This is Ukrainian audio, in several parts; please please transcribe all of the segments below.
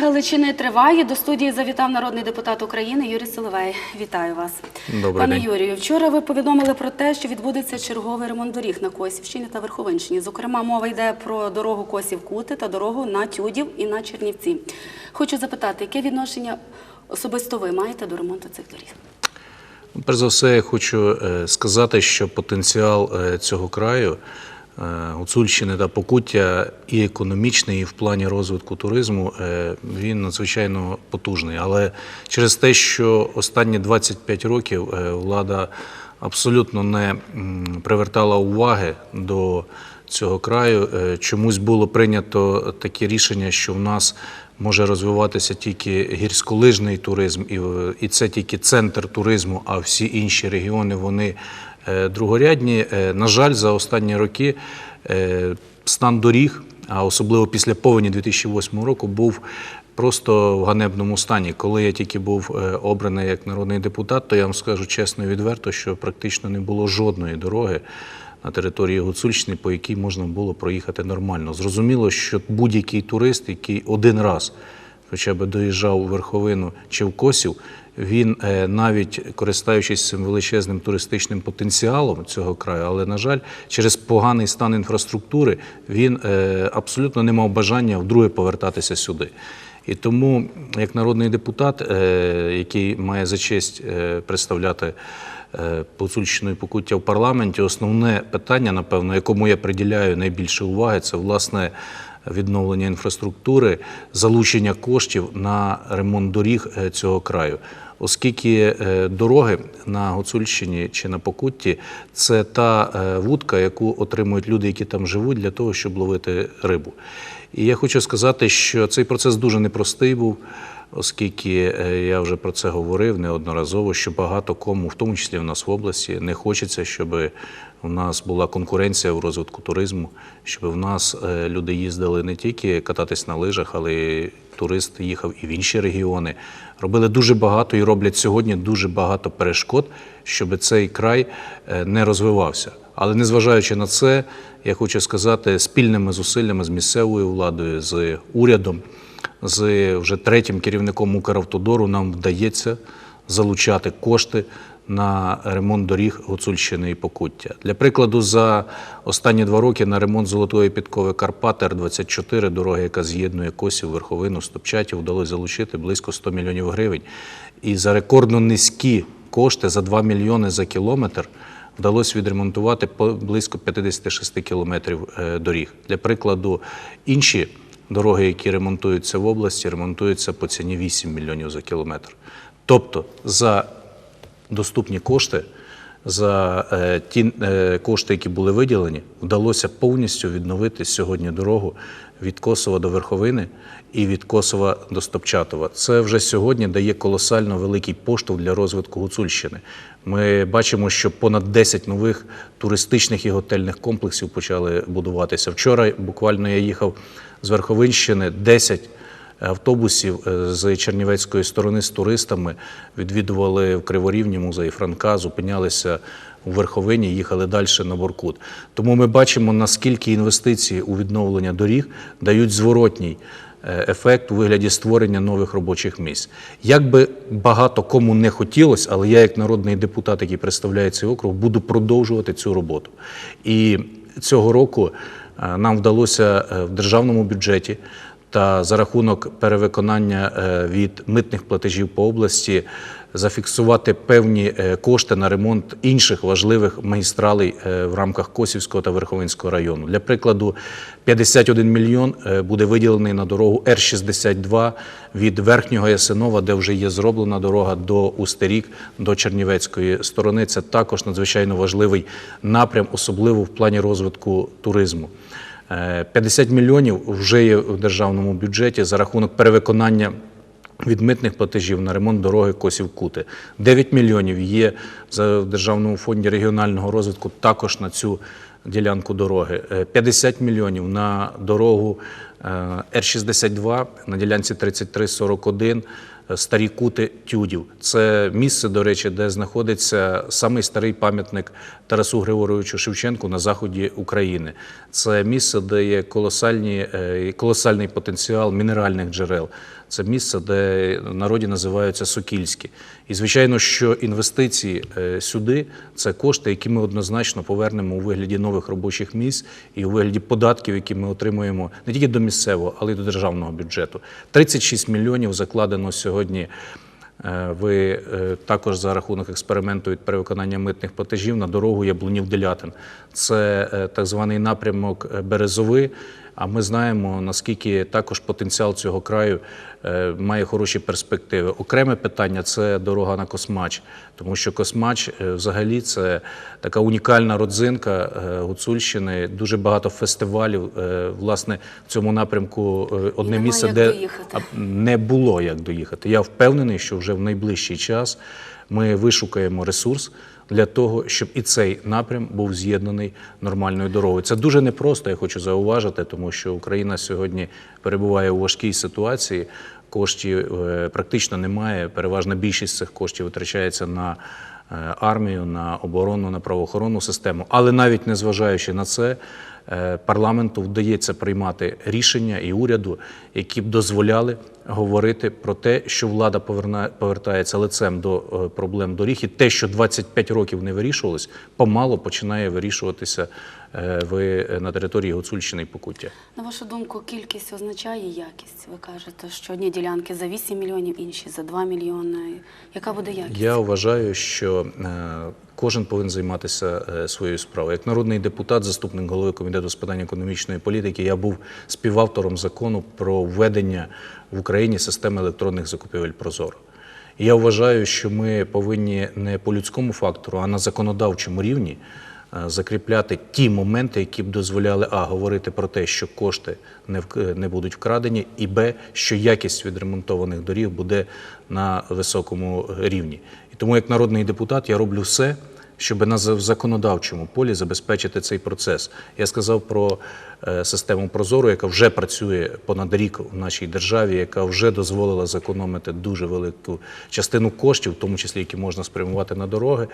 Галичини триває. До студії завітав народний депутат України Юрій Соловей. Вітаю вас. Добрий Пане день. Юрію, вчора ви повідомили про те, що відбудеться черговий ремонт доріг на Косівщині та Верховинщині. Зокрема, мова йде про дорогу Косів-Кути та дорогу на Тюдів і на Чернівці. Хочу запитати, яке відношення особисто ви маєте до ремонту цих доріг? Перш за все, я хочу е, сказати, що потенціал е, цього краю, Гуцульщини та Покуття, і економічний, і в плані розвитку туризму, е, він надзвичайно потужний. Але через те, що останні 25 років е, влада абсолютно не привертала уваги до цього краю, е, чомусь було прийнято таке рішення, що в нас може розвиватися тільки гірськолижний туризм, і, це тільки центр туризму, а всі інші регіони вони е, другорядні. Е, На жаль, за останні роки е, стан доріг, а особливо після повені 2008 року, був просто в ганебному стані. Коли я тільки був е, обраний як народний депутат, то я вам скажу чесно і відверто, що практично не було жодної дороги на території Гуцульщини, по якій можна було проїхати нормально. Зрозуміло, що будь-який турист, який один раз хоча б доїжджав у верховину чи в Косів, він е, навіть користуючись цим величезним туристичним потенціалом цього краю, але на жаль, через поганий стан інфраструктури він е, абсолютно не мав бажання вдруге повертатися сюди. І тому, як народний депутат, е, який має за честь представляти Гуцульщину і Покуття в парламенті, основне питання, напевно, якому я приділяю найбільше уваги, це власне відновлення інфраструктури, залучення коштів на ремонт доріг цього краю. Оскільки е, дороги на Гуцульщині чи на Покутті це та е, вудка, яку отримують люди, які там живуть, для того, щоб ловити рибу. І я хочу сказати, що цей процес дуже непростий був, оскільки е, я вже про це говорив неодноразово, що багато кому, в тому числі в нас в області, не хочеться, щоб у нас була конкуренція в розвитку туризму, щоб в нас е, люди їздили не тільки кататись на лижах, але й турист їхав і в інші регіони. Робили дуже багато і роблять сьогодні дуже багато перешкод, щоб цей край е, не розвивався. Але незважаючи на це, я хочу сказати, спільними зусиллями з місцевою владою, з урядом, з вже третім керівником Укравтодору нам вдається залучати кошти на ремонт доріг Гуцульщини і Покуття. Для прикладу, за останні два роки на ремонт золотої підкови Карпат Р-24, дороги, яка з'єднує Косів, Верховину, Стопчатів, вдалося залучити близько 100 мільйонів гривень. І за рекордно низькі кошти за 2 мільйони за кілометр вдалося відремонтувати близько 56 кілометрів е, доріг. Для прикладу, інші дороги, які ремонтуються в області, ремонтуються по ціні 8 мільйонів за кілометр. Тобто за доступні кошти, за е, ті е, кошти, які були виділені, вдалося повністю відновити сьогодні дорогу від Косова до Верховини і від Косова до Стопчатова. Це вже сьогодні дає колосально великий поштовх для розвитку Гуцульщини. Ми бачимо, що понад 10 нових туристичних і готельних комплексів почали будуватися. Вчора буквально я їхав з Верховинщини 10 автобусів е, з чернівецької сторони з туристами відвідували в Криворівні музей Франка, зупинялися у Верховині, їхали далі на Боркут. Тому ми бачимо, наскільки інвестиції у відновлення доріг дають зворотній е, ефект у вигляді створення нових робочих місць. Як би багато кому не хотілося, але я, як народний депутат, який представляє цей округ, буду продовжувати цю роботу. І цього року нам вдалося е, в державному бюджеті та за рахунок перевиконання е, від митних платежів по області зафіксувати певні е, кошти на ремонт інших важливих магістралей е, в рамках Косівського та Верховинського району. Для прикладу, 51 мільйон е, буде виділений на дорогу Р-62 від Верхнього Ясинова, де вже є зроблена дорога до Устерік, до Чернівецької сторони. Це також надзвичайно важливий напрям, особливо в плані розвитку туризму. Е, 50 мільйонів вже є в державному бюджеті за рахунок перевиконання від митних платежів на ремонт дороги Косів-Кути. 9 мільйонів є в Державному фонді регіонального розвитку також на цю ділянку дороги. Е, 50 мільйонів на дорогу е, Р-62 на ділянці 3341 е, Старі Кути Тюдів. Це місце, до речі, де знаходиться самий старий пам'ятник Тарасу Григоровичу Шевченку на заході України. Це місце, де є е, колосальний потенціал мінеральних джерел. Це місце, де народі називаються Сокільські. І звичайно, що інвестиції е, сюди це кошти, які ми однозначно повернемо у вигляді нових робочих місць і у вигляді податків, які ми отримуємо не тільки до місцевого, але й до державного бюджету. 36 мільйонів закладено сьогодні. Е, Ви е, також за рахунок експерименту від перевиконання митних платежів на дорогу Яблунів-Делятин. Це е, так званий напрямок Березови. А ми знаємо, наскільки також потенціал цього краю е, має хороші перспективи. Окреме питання це дорога на Космач, тому що Космач е, взагалі це така унікальна родзинка е, Гуцульщини. Дуже багато фестивалів. Власне, в цьому напрямку одне місце, де доїхати. не було як доїхати. Я впевнений, що вже в найближчий час ми вишукаємо ресурс для того, щоб і цей напрям був з'єднаний нормальною дорогою. Це дуже непросто, я хочу зауважити, тому що Україна сьогодні перебуває у важкій ситуації. Коштів е, практично немає. Переважна більшість цих коштів витрачається на армію, на оборону, на правоохоронну систему. Але навіть незважаючи на це, е, парламенту вдається приймати рішення і уряду, які б дозволяли говорити про те, що влада повертається лицем до е, проблем доріг, і те, що 25 років не вирішувалось, помало починає вирішуватися е, в, на території Гуцульщини і Покуття. На вашу думку, кількість означає якість? Ви кажете, що одні ділянки за 8 мільйонів, інші за 2 мільйони. Яка буде якість? Я вважаю, що е, кожен повинен займатися е, своєю справою. Як народний депутат, заступник голови комітету з питань економічної політики, я був співавтором закону про введення в Україні системи електронних закупівель Прозоро. Я вважаю, що ми повинні не по людському фактору, а на законодавчому рівні закріпляти ті моменти, які б дозволяли а говорити про те, що кошти не не будуть вкрадені, і б, що якість відремонтованих доріг буде на високому рівні. І тому, як народний депутат, я роблю все. Щоб на законодавчому полі забезпечити цей процес, я сказав про е, систему Прозоро, яка вже працює понад рік в нашій державі, яка вже дозволила зекономити дуже велику частину коштів, в тому числі які можна спрямувати на дороги.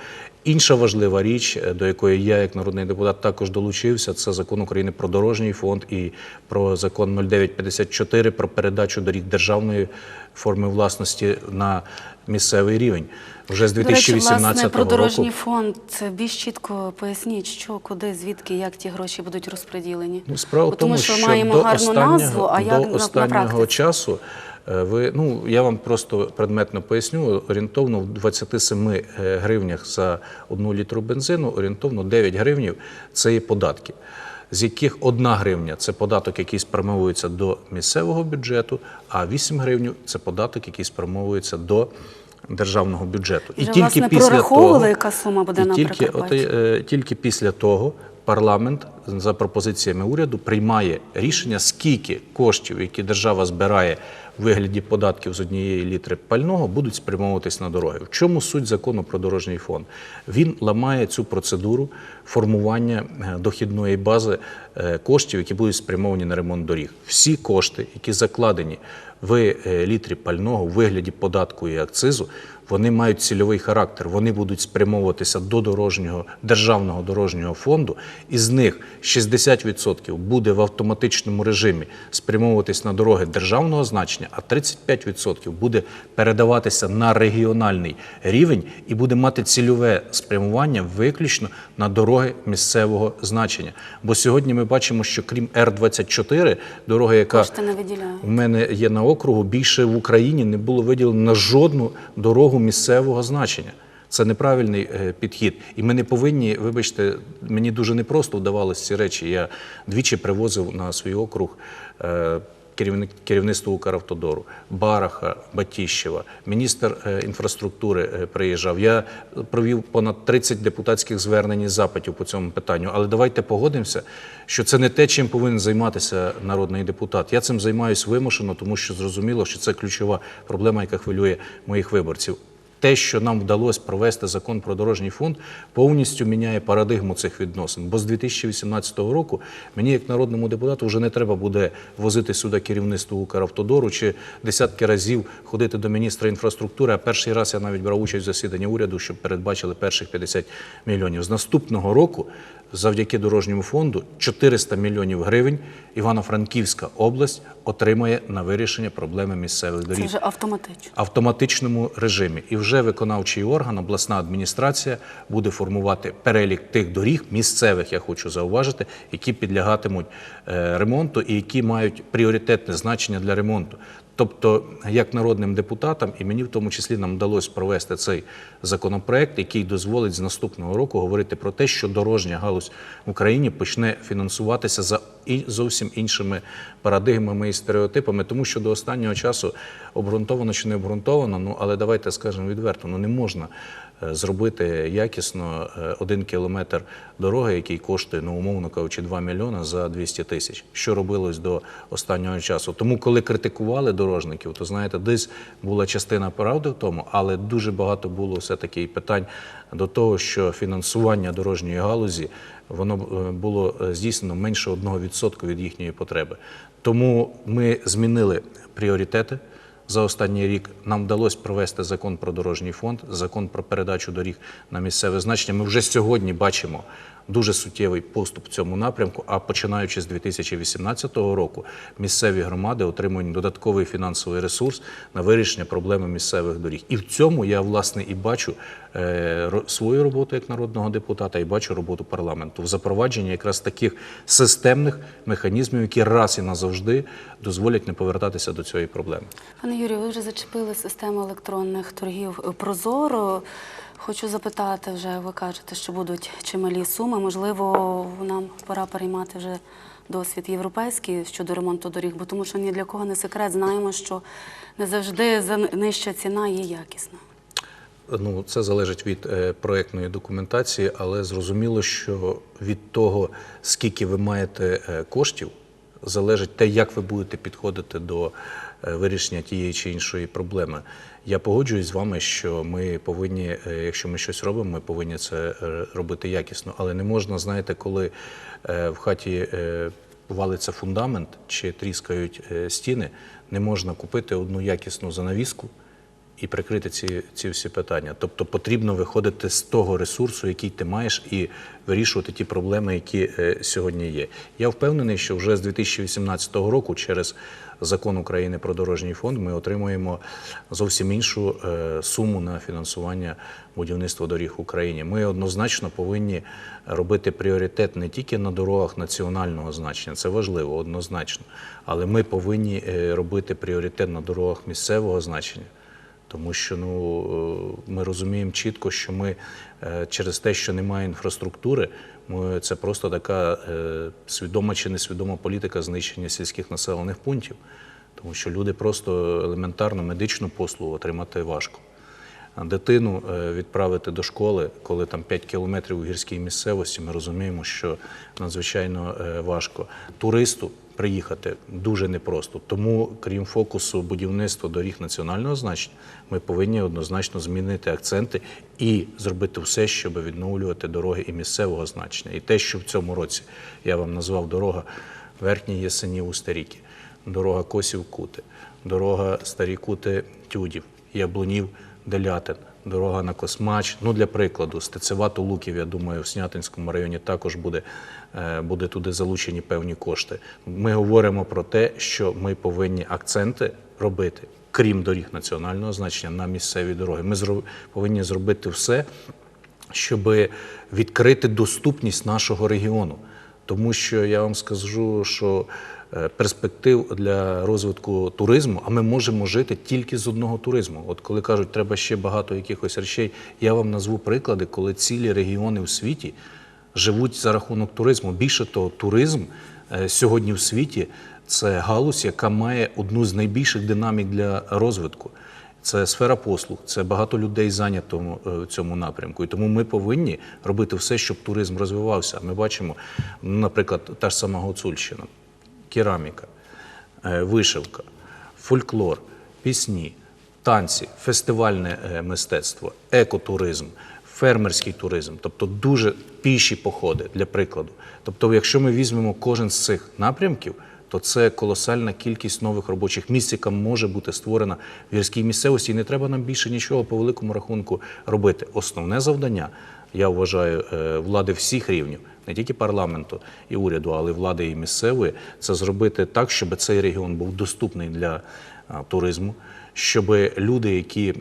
Інша важлива річ, е, до якої я, як народний депутат, також долучився, це закон України про дорожній фонд і про закон 0954 про передачу доріг державної форми власності на місцевий рівень. Вже з До речі, 2018 власне, про дорожній фонд це більш чітко поясніть, що, куди, звідки, як ті гроші будуть розподілені. Ну, справа в тому, що, що маємо до гарну останнього, назву, а до як останнього часу е, ви ну я вам просто предметно поясню. Орієнтовно в 27 е, гривнях за одну літру бензину, орієнтовно 9 гривнів це є податки. З яких одна гривня це податок, який спрямовується до місцевого бюджету, а 8 гривень це податок, який спрямовується до державного бюджету. І Вже, власне, того, яка сума буде і на тільки, от, е, тільки після того парламент за пропозиціями уряду приймає рішення, скільки коштів, які держава збирає вигляді податків з однієї літри пального, будуть спрямовуватись на дороги. В чому суть закону про дорожній фонд? Він ламає цю процедуру формування е, дохідної бази е, коштів, які будуть спрямовані на ремонт доріг. Всі кошти, які закладені в е, літрі пального в вигляді податку і акцизу, вони мають цільовий характер. Вони будуть спрямовуватися до дорожнього державного дорожнього фонду. Із них 60% буде в автоматичному режимі спрямовуватись на дороги державного значення, а 35% буде передаватися на регіональний рівень і буде мати цільове спрямування виключно на дороги місцевого значення. Бо сьогодні ми бачимо, що крім Р-24, дорога, яка у мене є на округу, більше в Україні не було виділено на жодну дорогу місцевого значення. Це неправильний е, підхід. І ми не повинні, вибачте, мені дуже непросто вдавалося ці речі. Я двічі привозив на свій округ е, керівництво Укравтодору, Бараха, Батіщева, міністр е, інфраструктури е, приїжджав. Я провів понад 30 депутатських звернень і запитів по цьому питанню. Але давайте погодимося, що це не те, чим повинен займатися народний депутат. Я цим займаюся вимушено, тому що зрозуміло, що це ключова проблема, яка хвилює моїх виборців. Те, що нам вдалося провести закон про дорожній фонд, повністю міняє парадигму цих відносин. Бо з 2018 року мені, як народному депутату, вже не треба буде возити сюди керівництво Укравтодору чи десятки разів ходити до міністра інфраструктури. А перший раз я навіть брав участь в засіданні уряду, щоб передбачили перших 50 мільйонів. З наступного року, завдяки дорожньому фонду, 400 мільйонів гривень Івано-Франківська область отримає на вирішення проблеми місцевих доріг Це вже автоматично. автоматичному режимі. І вже виконавчий орган, обласна адміністрація буде формувати перелік тих доріг місцевих, я хочу зауважити, які підлягатимуть е, ремонту і які мають пріоритетне значення для ремонту. Тобто, як народним депутатам, і мені в тому числі нам вдалося провести цей законопроект, який дозволить з наступного року говорити про те, що дорожня галузь в Україні почне фінансуватися за і зовсім іншими парадигмами і стереотипами, тому що до останнього часу обґрунтовано чи не обґрунтовано, ну але давайте скажемо відверто, ну не можна зробити якісно е, один кілометр дороги, який коштує, ну умовно кажучи, 2 мільйони за 200 тисяч. Що робилось до останнього часу? Тому, коли критикували дорожників, то знаєте, десь була частина правди в тому, але дуже багато було все таки питань до того, що фінансування дорожньої галузі воно е, було е, здійснено менше 1% від їхньої потреби. Тому ми змінили пріоритети. За останній рік нам вдалося провести закон про дорожній фонд, закон про передачу доріг на місцеве значення. Ми вже сьогодні бачимо дуже суттєвий поступ в цьому напрямку. А починаючи з 2018 року, місцеві громади отримують додатковий фінансовий ресурс на вирішення проблеми місцевих доріг. І в цьому я власне і бачу е, свою роботу як народного депутата, і бачу роботу парламенту в запровадженні якраз таких системних механізмів, які раз і назавжди дозволять не повертатися до цієї проблеми. Пане Юрію, ви вже зачепили систему електронних торгів Прозоро. Хочу запитати, вже ви кажете, що будуть чималі суми. Можливо, нам пора переймати вже досвід європейський щодо ремонту доріг, бо тому що ні для кого не секрет. Знаємо, що не завжди нижча ціна є якісна. Ну, це залежить від е, проектної документації, але зрозуміло, що від того, скільки ви маєте е, коштів, залежить те, як ви будете підходити до е, вирішення тієї чи іншої проблеми. Я погоджуюсь з вами, що ми повинні, е, якщо ми щось робимо, ми повинні це е, робити якісно. Але не можна, знаєте, коли е, в хаті валиться фундамент чи тріскають стіни, не можна купити одну якісну занавіску і прикрити ці, ці всі питання. Тобто потрібно виходити з того ресурсу, який ти маєш, і вирішувати ті проблеми, які е, сьогодні є. Я впевнений, що вже з 2018 року, через закон України про дорожній фонд, ми отримуємо зовсім іншу е, суму на фінансування будівництва доріг в Україні. Ми однозначно повинні робити пріоритет не тільки на дорогах національного значення, це важливо, однозначно, але ми повинні е, робити пріоритет на дорогах місцевого значення. Тому що ну, е, ми розуміємо чітко, що ми е, через те, що немає інфраструктури, ми, це просто така е, свідома чи несвідома політика знищення сільських населених пунктів. Тому що люди просто елементарно медичну послугу отримати важко. Дитину е, відправити до школи, коли там 5 кілометрів у гірській місцевості, ми розуміємо, що надзвичайно важко. Туристу приїхати дуже непросто. Тому, крім фокусу будівництва доріг національного значення, ми повинні однозначно змінити акценти і зробити все, щоб відновлювати дороги і місцевого значення. І те, що в цьому році я вам назвав дорога Верхній Єсенів Устеріки, дорога Косів Кути, дорога Старі Кути Тюдів, Яблунів Делятин, дорога на Космач. Ну, для прикладу, Стецева Луків, я думаю, в Снятинському районі також буде, е, буде туди залучені певні кошти. Ми говоримо про те, що ми повинні акценти робити, крім доріг національного значення, на місцеві дороги. Ми зро- повинні зробити все, щоб відкрити доступність нашого регіону. Тому що я вам скажу, що перспектив для розвитку туризму, а ми можемо жити тільки з одного туризму. От коли кажуть, треба ще багато якихось речей, я вам назву приклади, коли цілі регіони у світі живуть за рахунок туризму. Більше того, туризм е, сьогодні в світі це галузь, яка має одну з найбільших динамік для розвитку. Це сфера послуг, це багато людей зайнято е, в цьому напрямку. І тому ми повинні робити все, щоб туризм розвивався. Ми бачимо, наприклад, та ж сама Гуцульщина, кераміка, е, вишивка, фольклор, пісні. танці, фестивальне е, мистецтво, екотуризм, фермерський туризм, тобто дуже піші походи для прикладу. Тобто, якщо ми візьмемо кожен з цих напрямків, то це колосальна кількість нових робочих місць, яка може бути створена в гірській місцевості, і не треба нам більше нічого по великому рахунку робити. Основне завдання, я вважаю, е, влади всіх рівнів, не тільки парламенту і уряду, але й влади і місцевої, це зробити так, щоб цей регіон був доступний для туризму, щоб люди, які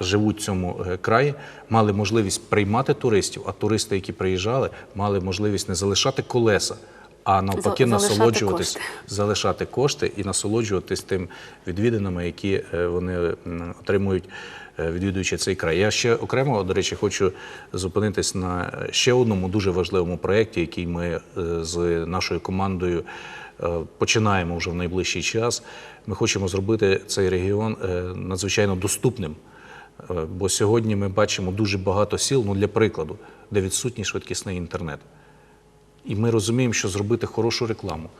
живуть в цьому е, краї, мали можливість приймати туристів, а туристи, які приїжджали, мали можливість не залишати колеса. А навпаки, залишати насолоджуватись, кошти. залишати кошти і насолоджуватись тим відвідинами, які е, вони отримують, е, відвідуючи цей край. Я ще окремо, до речі, хочу зупинитись на е, ще одному дуже важливому проєкті, який ми е, з нашою командою е, починаємо вже в найближчий час. Ми хочемо зробити цей регіон е, надзвичайно доступним. Е, Бо сьогодні ми бачимо дуже багато сіл, ну для прикладу, де відсутній швидкісний інтернет. І ми розуміємо, що зробити хорошу рекламу,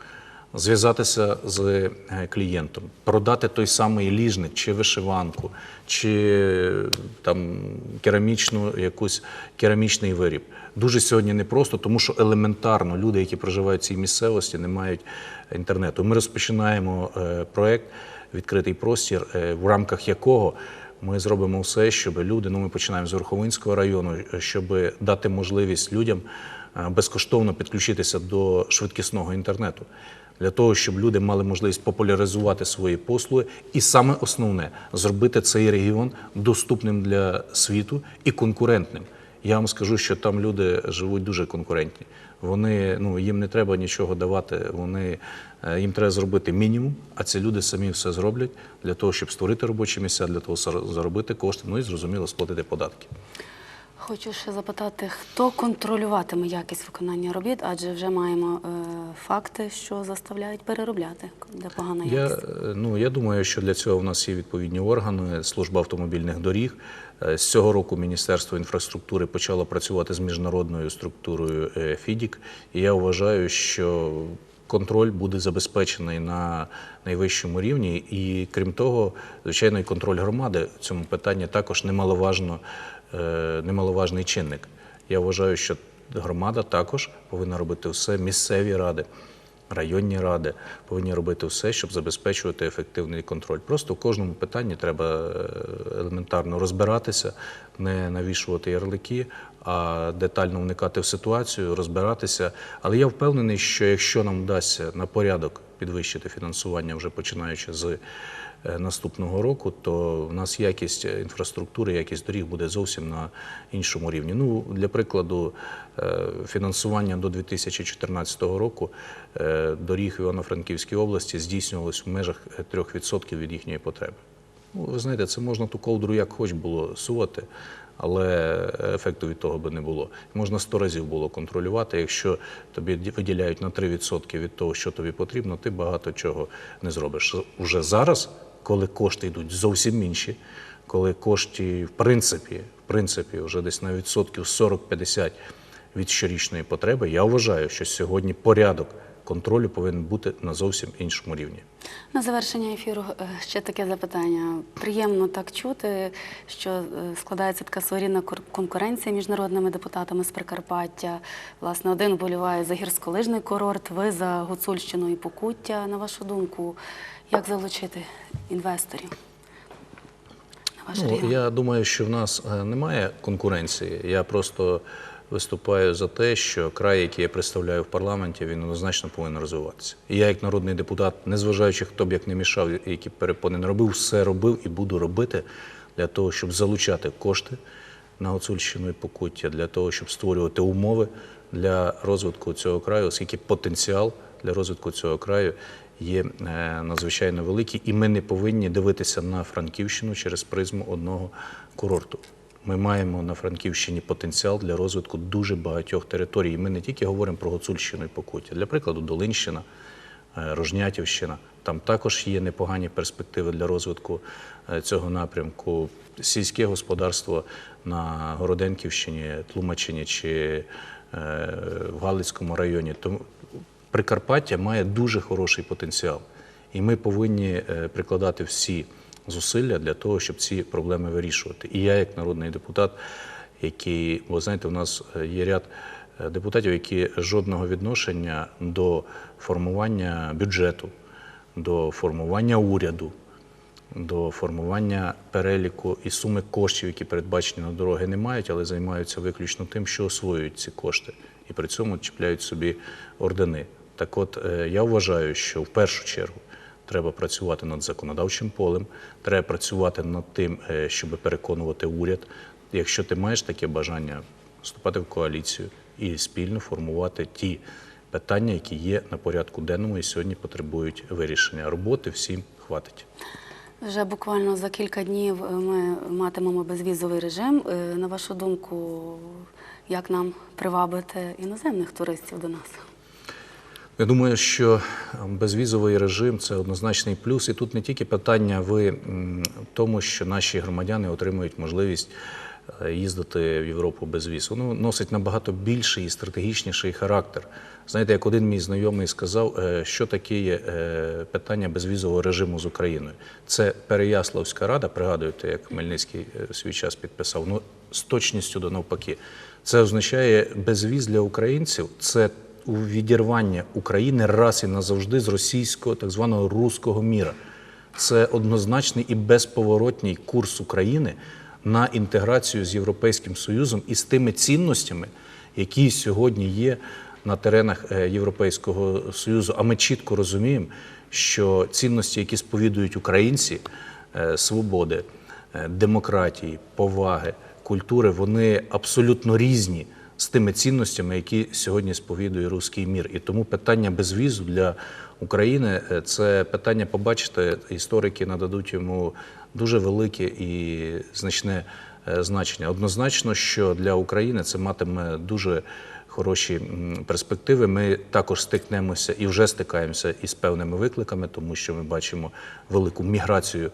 зв'язатися з е, клієнтом, продати той самий ліжник чи вишиванку, чи там керамічну якусь керамічний виріб. Дуже сьогодні непросто, тому що елементарно люди, які проживають в цій місцевості, не мають інтернету. Ми розпочинаємо е, проект Відкритий простір, е, в рамках якого ми зробимо все, щоб люди, ну ми починаємо з Верховинського району, е, щоб дати можливість людям е, безкоштовно підключитися до швидкісного інтернету. Для того, щоб люди мали можливість популяризувати свої послуги, і саме основне зробити цей регіон доступним для світу і конкурентним. Я вам скажу, що там люди живуть дуже конкурентні. Вони ну їм не треба нічого давати. Вони е, їм треба зробити мінімум, а ці люди самі все зроблять для того, щоб створити робочі місця, для того, заробити кошти. Ну і зрозуміло сплатити податки. Хочу ще запитати, хто контролюватиме якість виконання робіт, адже вже маємо е, факти, що заставляють переробляти, де погана Я, якість. е, ну, я думаю, що для цього в нас є відповідні органи, служба автомобільних доріг. Е, З цього року Міністерство інфраструктури почало працювати з міжнародною структурою е, ФІДІК. І я вважаю, що контроль буде забезпечений на найвищому рівні. І крім того, звичайно, і контроль громади в цьому питанні також немаловажно, немаловажний чинник. Я вважаю, що громада також повинна робити все, місцеві ради районні ради повинні робити все, щоб забезпечувати ефективний контроль. Просто в кожному питанні треба е, елементарно розбиратися, не навішувати ярлики, а детально вникати в ситуацію, розбиратися. Але я впевнений, що якщо нам вдасться на порядок підвищити фінансування, вже починаючи з е, наступного року, то в нас якість е, інфраструктури, якість доріг буде зовсім на іншому рівні. Ну, для прикладу, е, фінансування до 2014 року е, доріг в Івано-Франківській області здійснювалось в межах е, 3% від їхньої потреби. Ну, ви знаєте, це можна ту ковдру як хоч було сувати, але ефекту від того би не було. Можна сто разів було контролювати. Якщо тобі виділяють на 3% від того, що тобі потрібно, ти багато чого не зробиш. Уже зараз, коли кошти йдуть зовсім інші, коли кошти, в принципі, в принципі, вже десь на відсотків 40-50 від щорічної потреби, я вважаю, що сьогодні порядок контролю повинен бути на зовсім іншому рівні. На завершення ефіру е, ще таке запитання. Приємно так чути, що е, складається така своєрідна конкуренція між народними депутатами з Прикарпаття. Власне, один вболіває за гірськолижний курорт, ви за Гуцульщину і Покуття. На вашу думку, як залучити інвесторів? Ну, я думаю, що в нас е, немає конкуренції. Я просто виступаю за те, що край, який я представляю в парламенті, він однозначно повинен розвиватися. І я, як народний депутат, незважаючи хто б як не мішав, які перепони не робив, все робив і буду робити для того, щоб залучати кошти на Гуцульщину і Покуття, для того, щоб створювати умови для розвитку цього краю, оскільки потенціал для розвитку цього краю є е, надзвичайно великий, і ми не повинні дивитися на Франківщину через призму одного курорту. Ми маємо на Франківщині потенціал для розвитку дуже багатьох територій. Ми не тільки говоримо про Гуцульщину і Покуття. Для прикладу, Долинщина, е, Рожнятівщина. Там також є непогані перспективи для розвитку е, цього напрямку. Сільське господарство на Городенківщині, Тлумачині чи е, в Галицькому районі. Тому Прикарпаття має дуже хороший потенціал. І ми повинні прикладати всі зусилля для того, щоб ці проблеми вирішувати. І я, як народний депутат, який, бо знаєте, у нас е, є ряд е, депутатів, які жодного відношення до формування бюджету, до формування уряду, до формування переліку і суми коштів, які передбачені на дороги, не мають, але займаються виключно тим, що освоюють ці кошти, і при цьому чіпляють собі ордени. Так от е, я вважаю, що в першу чергу треба працювати над законодавчим полем, треба працювати над тим, е, щоб переконувати уряд. Якщо ти маєш таке бажання, вступати в коаліцію і спільно формувати ті питання, які є на порядку денному і сьогодні потребують вирішення. Роботи всім хватить. Вже буквально за кілька днів е, ми матимемо безвізовий режим. Е, На вашу думку, як нам привабити іноземних туристів до нас? Я думаю, що безвізовий режим це однозначний плюс. І тут не тільки питання в тому, що наші громадяни отримують можливість е, їздити в Європу без віз. Воно носить набагато більший і стратегічніший характер. Знаєте, як один мій знайомий сказав, е, що таке є е, питання безвізового режиму з Україною. Це Переяславська рада, пригадуєте, як Хмельницький свій час підписав. Ну з точністю до навпаки. Це означає безвіз для українців. Це у відірвання України раз і назавжди з російського так званого руського міра. Це однозначний і безповоротній курс України на інтеграцію з Європейським Союзом і з тими цінностями, які сьогодні є на теренах е, Європейського Союзу. А ми чітко розуміємо, що цінності, які сповідують українці, е, свободи, е, демократії, поваги, культури, вони абсолютно різні з тими цінностями, які сьогодні сповідує руський мір. І тому питання безвізу для України е, це питання побачите. Історики нададуть йому дуже велике і значне е, значення. Однозначно, що для України це матиме дуже хороші перспективи. Ми також стикнемося і вже стикаємося із певними викликами, тому що ми бачимо велику міграцію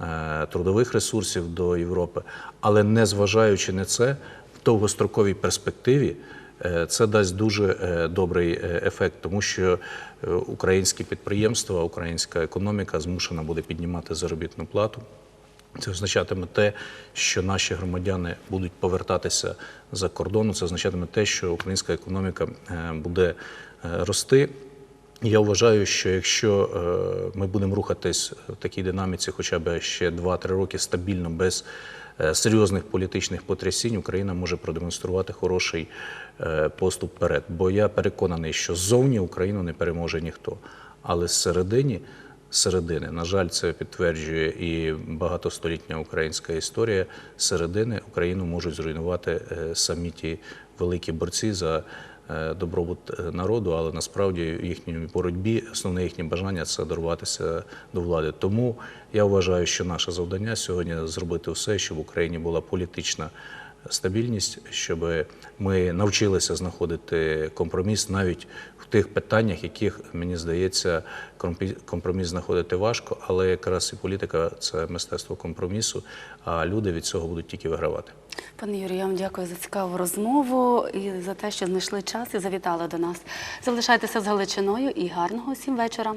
е, трудових ресурсів до Європи. Але незважаючи на це, довгостроковій перспективі е, це дасть дуже е, добрий е, ефект, тому що українські підприємства, українська економіка змушена буде піднімати заробітну плату. Це означатиме те, що наші громадяни будуть повертатися за кордону. Це означатиме те, що українська економіка буде рости. Я вважаю, що якщо ми будемо рухатись в такій динаміці, хоча б ще 2-3 роки стабільно, без серйозних політичних потрясінь, Україна може продемонструвати хороший е, поступ вперед. Бо я переконаний, що ззовні Україну не переможе ніхто, але зсередині. Середини, на жаль, це підтверджує і багатостолітня українська історія. Середини Україну можуть зруйнувати е, самі ті великі борці за е, добробут е, народу, але насправді в їхній боротьбі основне їхнє бажання це дорватися до влади. Тому я вважаю, що наше завдання сьогодні зробити все, щоб в Україні була політична стабільність, щоб ми навчилися знаходити компроміс навіть в тих питаннях, яких мені здається, компроміс знаходити важко, але якраз і політика це мистецтво компромісу. А люди від цього будуть тільки вигравати. Пане Юрію, я вам дякую за цікаву розмову і за те, що знайшли час і завітали до нас. Залишайтеся з Галичиною і гарного всім вечора.